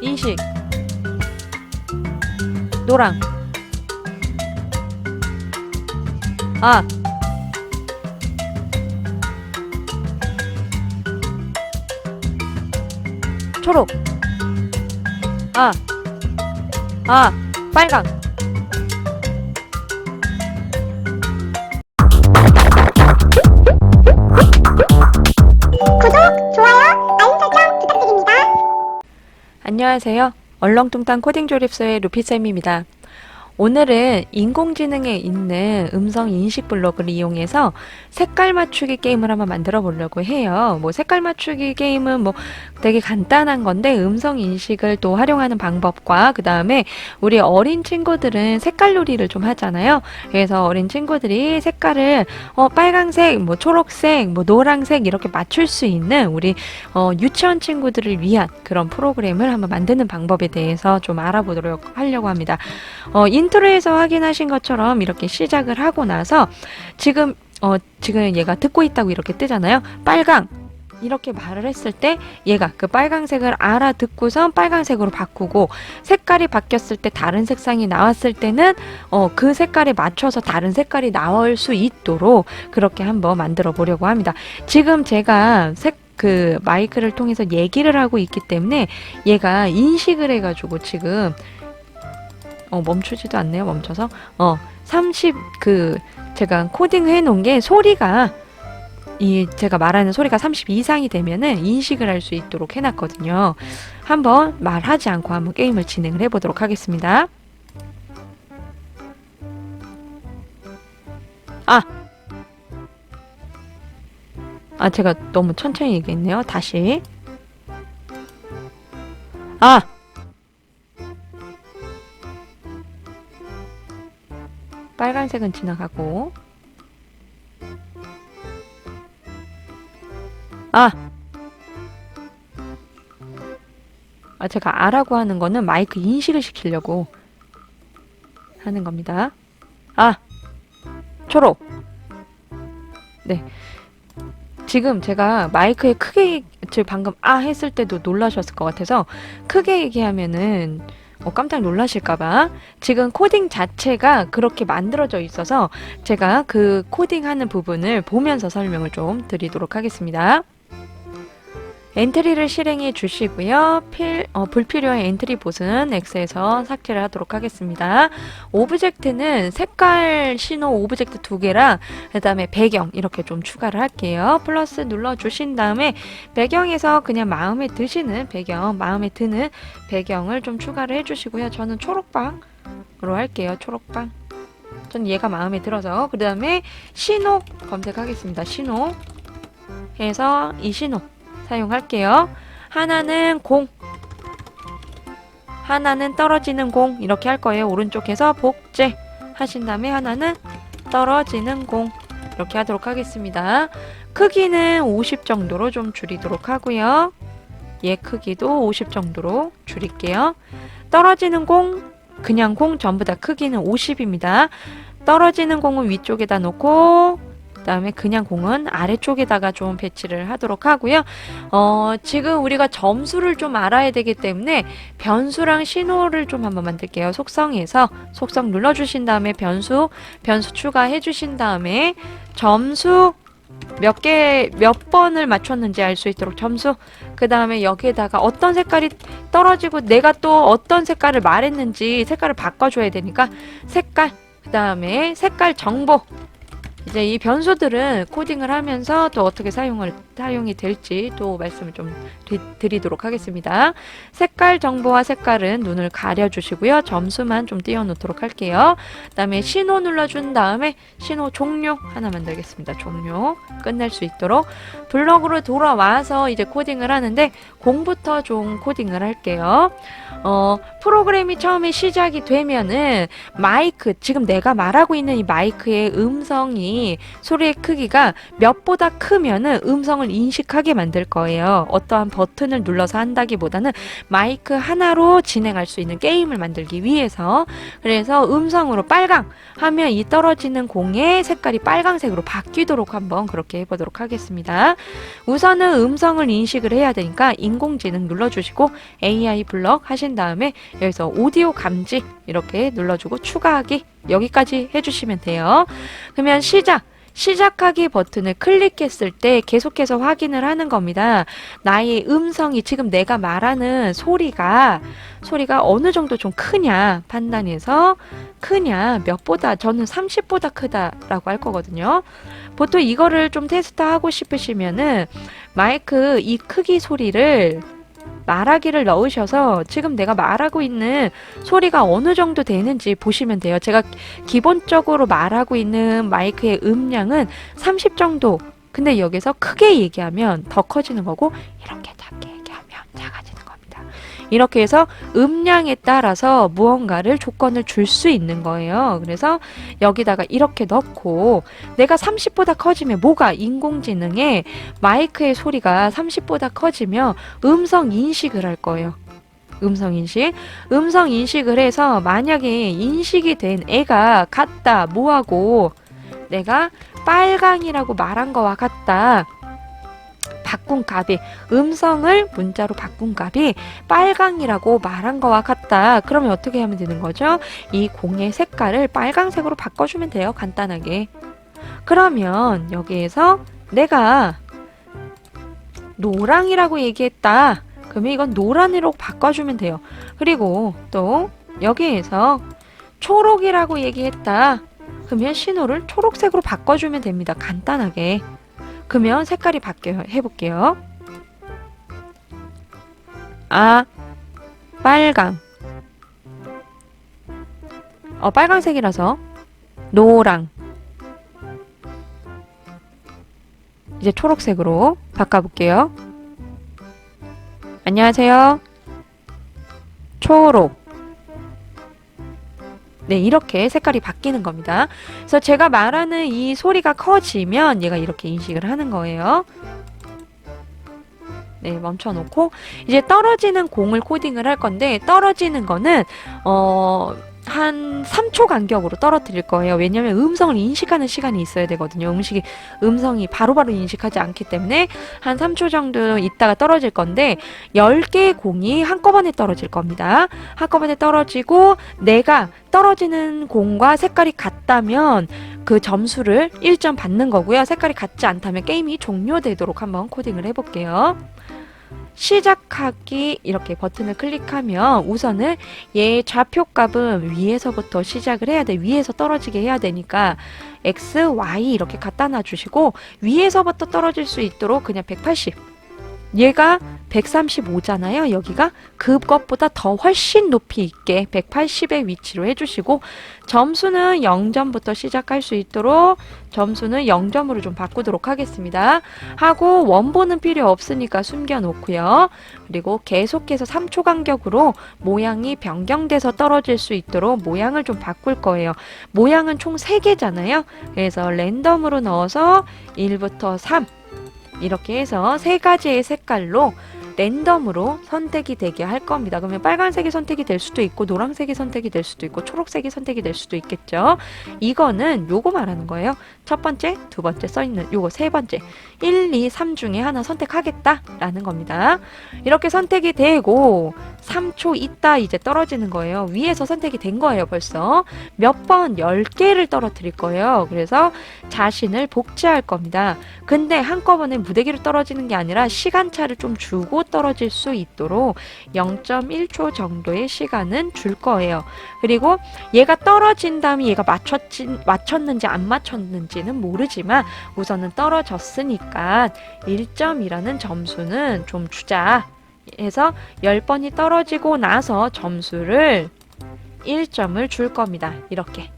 인식. 노랑. 아. 초록. 아. 아, 빨강 안녕하세요. 얼렁뚱땅 코딩 조립소의 루피쌤입니다. 오늘은 인공지능에 있는 음성 인식 블록을 이용해서 색깔 맞추기 게임을 한번 만들어 보려고 해요. 뭐 색깔 맞추기 게임은 뭐 되게 간단한 건데 음성 인식을 또 활용하는 방법과 그 다음에 우리 어린 친구들은 색깔 놀이를 좀 하잖아요. 그래서 어린 친구들이 색깔을 어, 빨강색, 뭐 초록색, 뭐 노란색 이렇게 맞출 수 있는 우리 어, 유치원 친구들을 위한 그런 프로그램을 한번 만드는 방법에 대해서 좀 알아보도록 하려고 합니다. 어, 인 트로에서 확인하신 것처럼 이렇게 시작을 하고 나서 지금 어, 지금 얘가 듣고 있다고 이렇게 뜨잖아요. 빨강 이렇게 말을 했을 때 얘가 그 빨강색을 알아듣고선 빨강색으로 바꾸고 색깔이 바뀌었을 때 다른 색상이 나왔을 때는 어, 그 색깔에 맞춰서 다른 색깔이 나올 수 있도록 그렇게 한번 만들어 보려고 합니다. 지금 제가 색 그 마이크를 통해서 얘기를 하고 있기 때문에 얘가 인식을 해가지고 지금 어 멈추지도 않네요 멈춰서 어 30 그 제가 코딩 해놓은 게 소리가 이 제가 말하는 소리가 30 이상이 되면은 인식을 할 수 있도록 해놨거든요. 한번 말하지 않고 한번 게임을 진행을 해보도록 하겠습니다. 아! 아, 제가 너무 천천히 얘기했네요. 다시. 아! 빨간색은 지나가고. 아! 아, 제가 아라고 하는 거는 마이크 인식을 시키려고 하는 겁니다. 아! 초록! 네. 지금 제가 마이크에 크게, 지금 방금 아 했을 때도 놀라셨을 것 같아서 크게 얘기하면은 어, 깜짝 놀라실까봐 지금 코딩 자체가 그렇게 만들어져 있어서 제가 그 코딩하는 부분을 보면서 설명을 좀 드리도록 하겠습니다. 엔트리를 실행해 주시고요. 필, 어, 불필요한 엔트리 봇은 X에서 삭제를 하도록 하겠습니다. 오브젝트는 색깔 신호 오브젝트 두 개랑 그 다음에 배경 이렇게 좀 추가를 할게요. 플러스 눌러주신 다음에 배경에서 그냥 마음에 드시는 배경, 마음에 드는 배경을 좀 추가를 해주시고요. 저는 초록방으로 할게요. 초록방. 전 얘가 마음에 들어서 그 다음에 신호 검색하겠습니다. 신호 해서 이 신호 사용할게요. 하나는 공, 하나는 떨어지는 공 이렇게 할 거예요. 오른쪽에서 복제 하신 다음에 하나는 떨어지는 공 이렇게 하도록 하겠습니다. 크기는 50 정도로 좀 줄이도록 하고요. 얘 크기도 50 정도로 줄일게요. 떨어지는 공, 그냥 공 전부 다 크기는 50입니다. 떨어지는 공은 위쪽에다 놓고 그다음에 그냥 공은 아래쪽에다가 좀 배치를 하도록 하고요. 어, 지금 우리가 점수를 좀 알아야 되기 때문에 변수랑 신호를 좀 한번 만들게요. 속성에서 속성 눌러 주신 다음에 변수, 변수 추가해 주신 다음에 점수 몇 개, 몇 번을 맞췄는지 알 수 있도록 점수, 그 다음에 여기에다가 어떤 색깔이 떨어지고 내가 또 어떤 색깔을 말했는지 색깔을 바꿔줘야 되니까 색깔, 그 다음에 색깔 정보, 이제 이 변수들은 코딩을 하면서 또 어떻게 사용을 사용이 될지 또 말씀을 좀 드, 드리도록 하겠습니다. 색깔 정보와 색깔은 눈을 가려 주시고요. 점수만 좀 띄워 놓도록 할게요. 그 다음에 신호 눌러 준 다음에 신호 종료 하나 만들겠습니다. 종료 끝낼 수 있도록 블럭으로 돌아와서 이제 코딩을 하는데 공부터 좀 코딩을 할게요. 어, 프로그램이 처음에 시작이 되면은 마이크 지금 내가 말하고 있는 이 마이크의 음성이 소리의 크기가 몇보다 크면은 음성을 음성을 인식하게 만들 거예요. 어떠한 버튼을 눌러서 한다기보다는 마이크 하나로 진행할 수 있는 게임을 만들기 위해서 그래서 음성으로 빨강 하면 이 떨어지는 공의 색깔이 빨강색으로 바뀌도록 한번 그렇게 해보도록 하겠습니다. 우선은 음성을 인식을 해야 되니까 인공지능 눌러주시고 AI 블럭 하신 다음에 여기서 오디오 감지 이렇게 눌러주고 추가하기 여기까지 해주시면 돼요. 그러면 시작. 시작하기 버튼을 클릭했을 때 계속해서 확인을 하는 겁니다. 나의 음성이 지금 내가 말하는 소리가 소리가 어느 정도 좀 크냐 판단해서 크냐 몇보다 저는 30보다 크다라고 할 거거든요. 보통 이거를 좀 테스트하고 싶으시면은 마이크 이 크기 소리를 말하기를 넣으셔서 지금 내가 말하고 있는 소리가 어느 정도 되는지 보시면 돼요. 제가 기본적으로 말하고 있는 마이크의 음량은 30 정도. 근데 여기서 크게 얘기하면 더 커지는 거고 이렇게 작게 얘기하면 작아지는. 이렇게 해서 음량에 따라서 무언가를 조건을 줄 수 있는 거예요. 그래서 여기다가 이렇게 넣고 내가 30보다 커지면 뭐가 인공지능에 마이크의 소리가 30보다 커지면 음성 인식을 할 거예요. 음성 인식. 음성 인식을 해서 만약에 인식이 된 애가 같다, 뭐하고 내가 빨강이라고 말한 거와 같다. 바꾼 값이 음성을 문자로 바꾼 값이 빨강이라고 말한 거와 같다. 그러면 어떻게 하면 되는 거죠? 이 공의 색깔을 빨강색으로 바꿔주면 돼요. 간단하게. 그러면 여기에서 내가 노랑이라고 얘기했다. 그러면 이건 노란으로 바꿔주면 돼요. 그리고 또 여기에서 초록이라고 얘기했다. 그러면 신호를 초록색으로 바꿔주면 됩니다. 간단하게. 그러면 색깔이 바뀌어요. 해볼게요. 아, 빨강. 어, 빨강색이라서 노랑. 이제 초록색으로 바꿔볼게요. 안녕하세요. 초록. 네, 이렇게 색깔이 바뀌는 겁니다. 그래서 제가 말하는 이 소리가 커지면 얘가 이렇게 인식을 하는 거예요. 네, 멈춰놓고 이제 떨어지는 공을 코딩을 할 건데 떨어지는 거는 어. 한 3초 간격으로 떨어뜨릴 거예요. 왜냐면 음성을 인식하는 시간이 있어야 되거든요. 음식이 음성이 바로바로 인식하지 않기 때문에 한 3초 정도 있다가 떨어질 건데 10개의 공이 한꺼번에 떨어질 겁니다. 한꺼번에 떨어지고 내가 떨어지는 공과 색깔이 같다면 그 점수를 1점 받는 거고요. 색깔이 같지 않다면 게임이 종료되도록 한번 코딩을 해볼게요. 시작하기 이렇게 버튼을 클릭하면 우선은 얘 좌표값은 위에서부터 시작을 해야 돼. 위에서 떨어지게 해야 되니까 x, y 이렇게 갖다 놔주시고 위에서부터 떨어질 수 있도록 그냥 180. 얘가 135잖아요. 여기가 그것보다 더 훨씬 높이 있게 180의 위치로 해주시고 점수는 0점부터 시작할 수 있도록 점수는 0점으로 좀 바꾸도록 하겠습니다. 하고 원본은 필요 없으니까 숨겨놓고요. 그리고 계속해서 3초 간격으로 모양이 변경돼서 떨어질 수 있도록 모양을 좀 바꿀 거예요. 모양은 총 3개잖아요. 그래서 랜덤으로 넣어서 1부터 3 이렇게 해서 세 가지의 색깔로 랜덤으로 선택이 되게 할 겁니다. 그러면 빨간색이 선택이 될 수도 있고 노란색이 선택이 될 수도 있고 초록색이 선택이 될 수도 있겠죠. 이거는 요거 말하는 거예요. 첫 번째, 두 번째 써 있는 요거 세 번째. 1, 2, 3 중에 하나 선택하겠다라는 겁니다. 이렇게 선택이 되고 3초 있다 이제 떨어지는 거예요. 위에서 선택이 된 거예요, 벌써. 몇 번 10개를 떨어뜨릴 거예요. 그래서 자신을 복제할 겁니다. 근데 한꺼번에 무대기로 떨어지는 게 아니라 시간차를 좀 주고 떨어질 수 있도록 0.1초 정도의 시간은 줄 거예요. 그리고 얘가 떨어진 다음에 얘가 맞췄지, 맞췄는지 안 맞췄는지는 모르지만 우선은 떨어졌으니까 1점이라는 점수는 좀 주자. 해서 10번이 떨어지고 나서 점수를 1점을 줄 겁니다. 이렇게.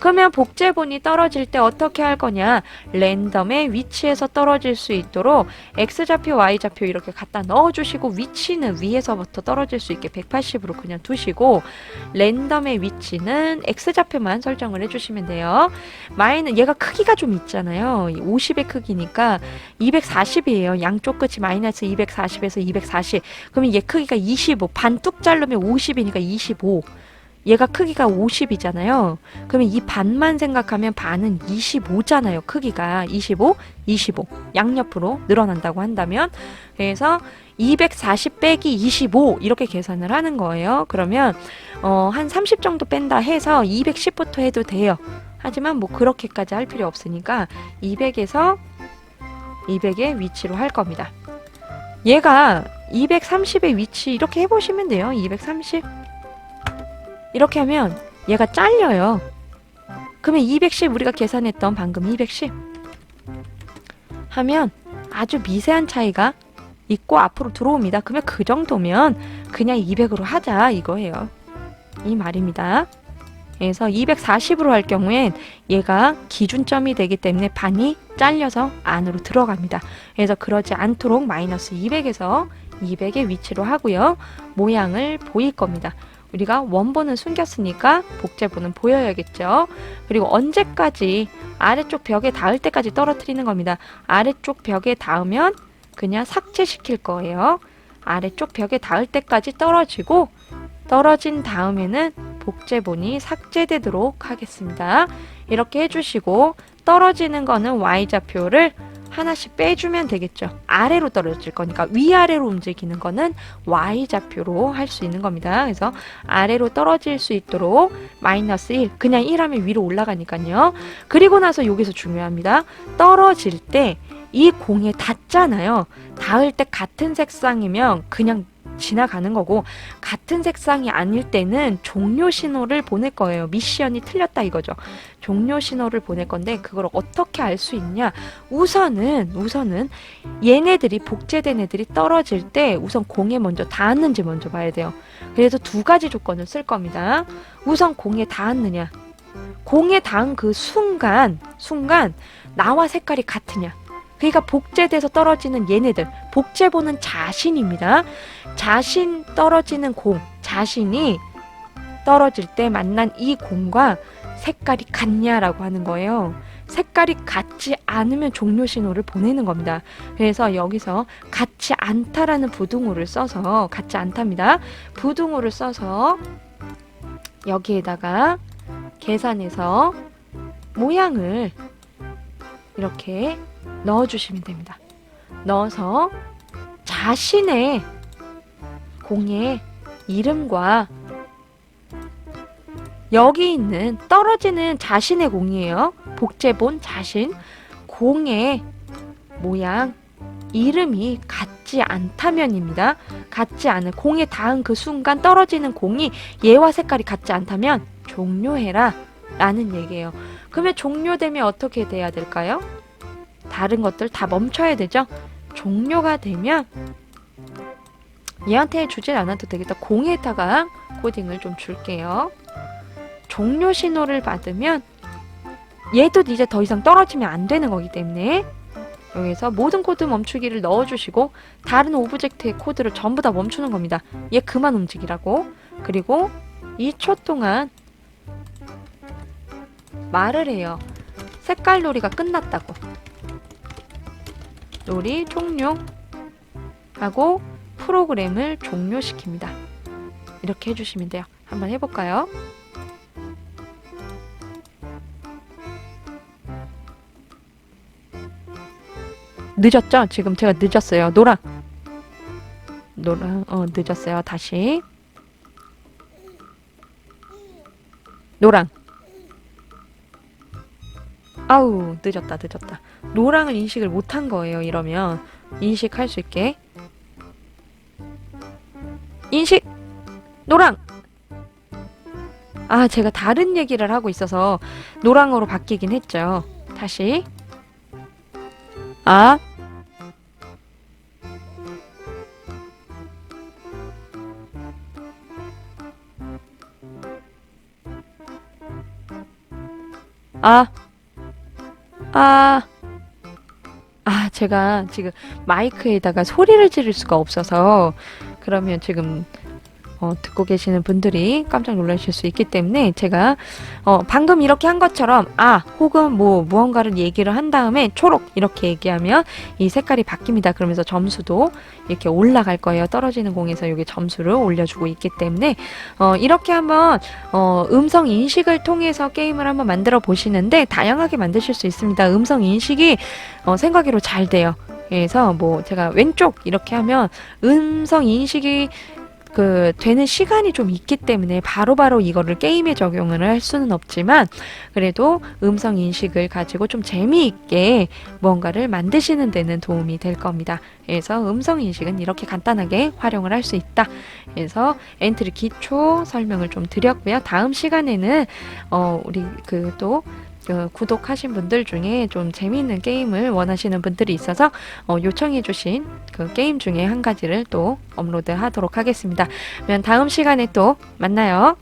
그러면 복제본이 떨어질 때 어떻게 할 거냐? 랜덤의 위치에서 떨어질 수 있도록 X좌표, Y좌표 이렇게 갖다 넣어주시고 위치는 위에서부터 떨어질 수 있게 180으로 그냥 두시고 랜덤의 위치는 X좌표만 설정을 해주시면 돼요. 마이는 얘가 크기가 좀 있잖아요. 50의 크기니까 240이에요. 양쪽 끝이 마이너스 240에서 240. 그러면 얘 크기가 25. 반뚝 자르면 50이니까 25. 얘가 크기가 50이잖아요. 그러면 이 반만 생각하면 반은 25잖아요. 크기가 25, 25 양옆으로 늘어난다고 한다면 그래서 240 빼기 25 이렇게 계산을 하는 거예요. 그러면 어, 한 30 정도 뺀다 해서 210부터 해도 돼요. 하지만 뭐 그렇게까지 할 필요 없으니까 200에서 200의 위치로 할 겁니다. 얘가 230의 위치 이렇게 해보시면 돼요. 230 이렇게 하면 얘가 잘려요. 그러면 210 우리가 계산했던 방금 210 하면 아주 미세한 차이가 있고 앞으로 들어옵니다. 그러면 그 정도면 그냥 200으로 하자 이거예요. 이 말입니다. 그래서 240으로 할 경우엔 얘가 기준점이 되기 때문에 반이 잘려서 안으로 들어갑니다. 그래서 그러지 않도록 마이너스 200에서 200의 위치로 하고요. 모양을 보일 겁니다. 우리가 원본은 숨겼으니까 복제본은 보여야겠죠. 그리고 언제까지 아래쪽 벽에 닿을 때까지 떨어뜨리는 겁니다. 아래쪽 벽에 닿으면 그냥 삭제시킬 거예요. 아래쪽 벽에 닿을 때까지 떨어지고 떨어진 다음에는 복제본이 삭제되도록 하겠습니다. 이렇게 해주시고 떨어지는 거는 Y좌표를 하나씩 빼주면 되겠죠. 아래로 떨어질 거니까 위아래로 움직이는 거는 Y좌표로 할 수 있는 겁니다. 그래서 아래로 떨어질 수 있도록 마이너스 1, 그냥 1 하면 위로 올라가니까요. 그리고 나서 여기서 중요합니다. 떨어질 때 이 공에 닿잖아요. 닿을 때 같은 색상이면 그냥 지나가는 거고 같은 색상이 아닐 때는 종료 신호를 보낼 거예요. 미션이 틀렸다 이거죠. 종료 신호를 보낼 건데 그걸 어떻게 알 수 있냐? 우선은 우선은 얘네들이 복제된 애들이 떨어질 때 우선 공에 먼저 닿았는지 먼저 봐야 돼요. 그래서 두 가지 조건을 쓸 겁니다. 우선 공에 닿았느냐? 공에 닿은 그 순간 순간 나와 색깔이 같으냐? 그러니까 복제돼서 떨어지는 얘네들 복제보는 자신입니다. 자신 떨어지는 공, 자신이 떨어질 때 만난 이 공과 색깔이 같냐라고 하는 거예요. 색깔이 같지 않으면 종료 신호를 보내는 겁니다. 그래서 여기서 같지 않다라는 부등호를 써서 같지 않답니다. 부등호를 써서 여기에다가 계산해서 모양을 이렇게 넣어주시면 됩니다. 넣어서 자신의 공의 이름과 여기 있는 떨어지는 자신의 공이에요. 복제본 자신 공의 모양 이름이 같지 않다면입니다. 같지 않은 공에 닿은 그 순간 떨어지는 공이 얘와 색깔이 같지 않다면 종료해라 라는 얘기예요. 그러면 종료되면 어떻게 돼야 될까요? 다른 것들 다 멈춰야 되죠. 종료가 되면 얘한테 주진 않아도 되겠다. 공에다가 코딩을 좀 줄게요. 종료 신호를 받으면 얘도 이제 더 이상 떨어지면 안 되는 거기 때문에 여기서 모든 코드 멈추기를 넣어주시고 다른 오브젝트의 코드를 전부 다 멈추는 겁니다. 얘 그만 움직이라고. 그리고 2초 동안 말을 해요. 색깔 놀이가 끝났다고. 놀이 종료 하고 프로그램을 종료시킵니다. 이렇게 해주시면 돼요. 한번 해볼까요? 늦었죠? 지금 제가 늦었어요. 노랑. 노랑, 어, 늦었어요. 다시. 노랑. 아우, 늦었다, 늦었다. 노랑을 인식을 못한 거예요. 이러면. 인식할 수 있게. 인식! 노랑! 아, 제가 다른 얘기를 하고 있어서 노랑으로 바뀌긴 했죠. 다시. 아. 아, 아, 아, 제가 지금 마이크에다가 소리를 지를 수가 없어서 그러면 지금 어, 듣고 계시는 분들이 깜짝 놀라실 수 있기 때문에 제가 어, 방금 이렇게 한 것처럼 아 혹은 뭐 무언가를 얘기를 한 다음에 초록 이렇게 얘기하면 이 색깔이 바뀝니다. 그러면서 점수도 이렇게 올라갈 거예요. 떨어지는 공에서 이게 점수를 올려주고 있기 때문에 어, 이렇게 한번 어, 음성 인식을 통해서 게임을 한번 만들어 보시는데 다양하게 만드실 수 있습니다. 음성 인식이 어, 생각외로 잘 돼요. 그래서 뭐 제가 왼쪽 이렇게 하면 음성 인식이 그 되는 시간이 좀 있기 때문에 바로 바로 이거를 게임에 적용을 할 수는 없지만 그래도 음성 인식을 가지고 좀 재미있게 뭔가를 만드시는 데는 도움이 될 겁니다. 그래서 음성 인식은 이렇게 간단하게 활용을 할 수 있다. 그래서 엔트리 기초 설명을 좀 드렸고요. 다음 시간에는 어 우리 그또 그 구독하신 분들 중에 좀 재미있는 게임을 원하시는 분들이 있어서 어, 요청해주신 그 게임 중에 한 가지를 또 업로드 하도록 하겠습니다. 그러면 다음 시간에 또 만나요.